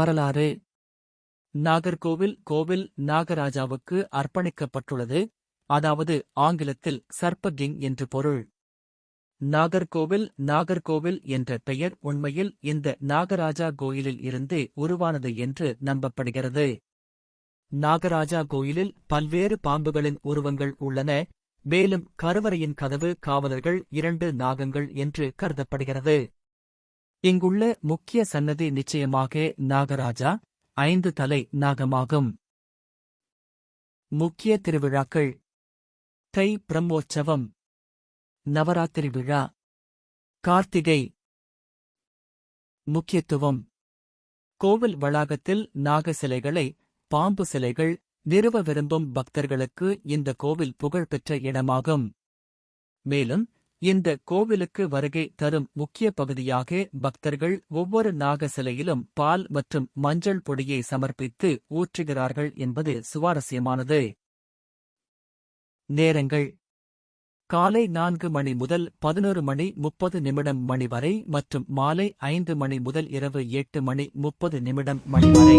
வரலாறு. நாகர்கோவில் கோவில் நாகராஜாவுக்கு அர்ப்பணிக்கப்பட்டுள்ளது. அதாவது ஆங்கிலத்தில் சர்பகிங் என்று பொருள். நாகர்கோவில் நாகர்கோவில் என்ற பெயர் உண்மையில் இந்த நாகராஜா கோயிலில் இருந்து உருவானது என்று நம்பப்படுகிறது. நாகராஜா கோயிலில் பல்வேறு பாம்புகளின் உருவங்கள் உள்ளன. மேலும் கருவறையின் கதவு காவலர்கள் இரண்டு நாகங்கள் என்று கருதப்படுகிறது. இங்குள்ள முக்கிய சன்னதி நிச்சயமாக நாகராஜா ஐந்து தலை நாகமாகும். முக்கிய திருவிழாக்கள். தை பிரம்மோற்சவம். நவராத்திரி விழா. கார்த்திகை. முக்கியத்துவம். கோவில் வளாகத்தில் நாக சிலைகளை பாம்பு சிலைகள் நிறுவ விரும்பும் பக்தர்களுக்கு இந்த கோவில் புகழ்பெற்ற இடமாகும். மேலும் இந்த கோவிலுக்கு வருகை தரும் முக்கிய பகுதியாக பக்தர்கள் ஒவ்வொரு நாக சிலையிலும் பால் மற்றும் மஞ்சள் பொடியை சமர்ப்பித்து ஊற்றுகிறார்கள் என்பது சுவாரஸ்யமானது. நேரங்கள். காலை நான்கு மணி முதல் பதினொரு மணி முப்பது நிமிடம் மணி வரை மற்றும் மாலை ஐந்து மணி முதல் இரவு எட்டு மணி முப்பது நிமிடம் மணி வரை.